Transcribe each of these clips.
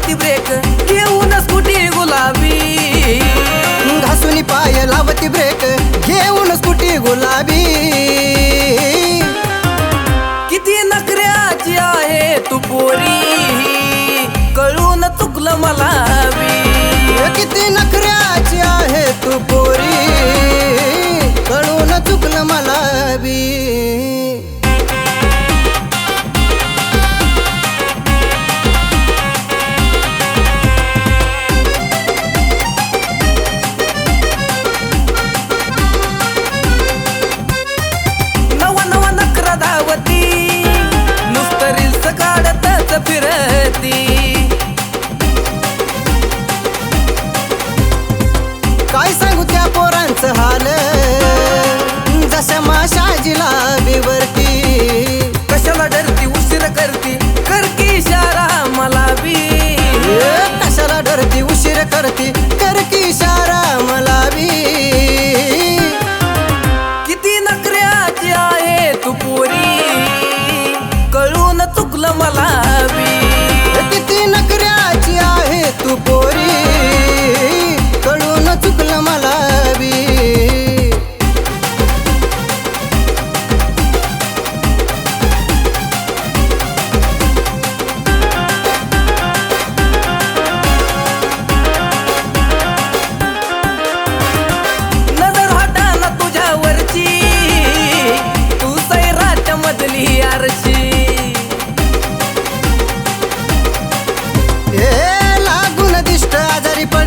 लावती break घेऊन scooty गुलाबी? घासून पाय लावती ब्रेक घेऊन स्कूटी गुलाबी? किती नखऱ्याची आहे तू पोरी? कळून चुकलं मला किती नखऱ्याची आहे तू पोरी?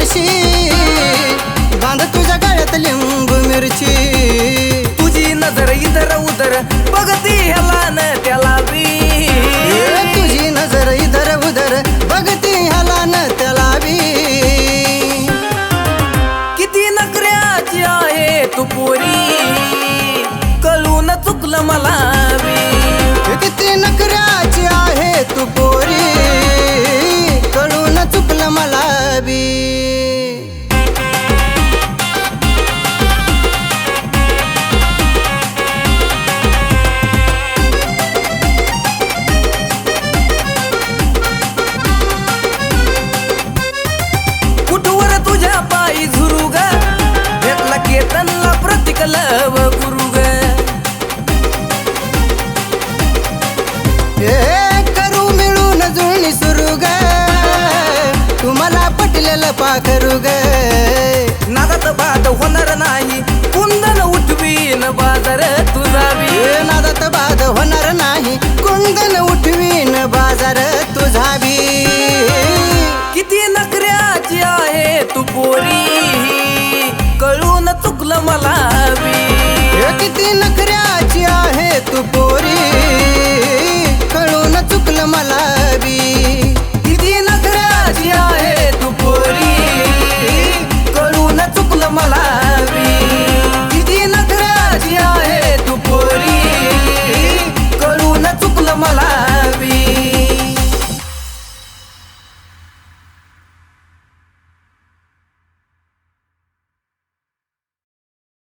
पडशी बांध तुझ्या गळ्यात लिंबू मिरची. तुझी नजर इधर उधर बघती ह्याला न त्याला बी तुझी नजर इधर उधर बघती ह्याला न त्याला बी किती नखऱ्याची आहे तू पोरी. कळून चुकलं मला पडेल पाखरू ग नादात बाद होणार नाही. कुंदन उठवीन बाजार तुझा नादात बाद होणार नाही. कुंदन उठवीन बाजार तुझा बी किती नकऱ्याची आहे तू पोरी. कळून चुकलं मला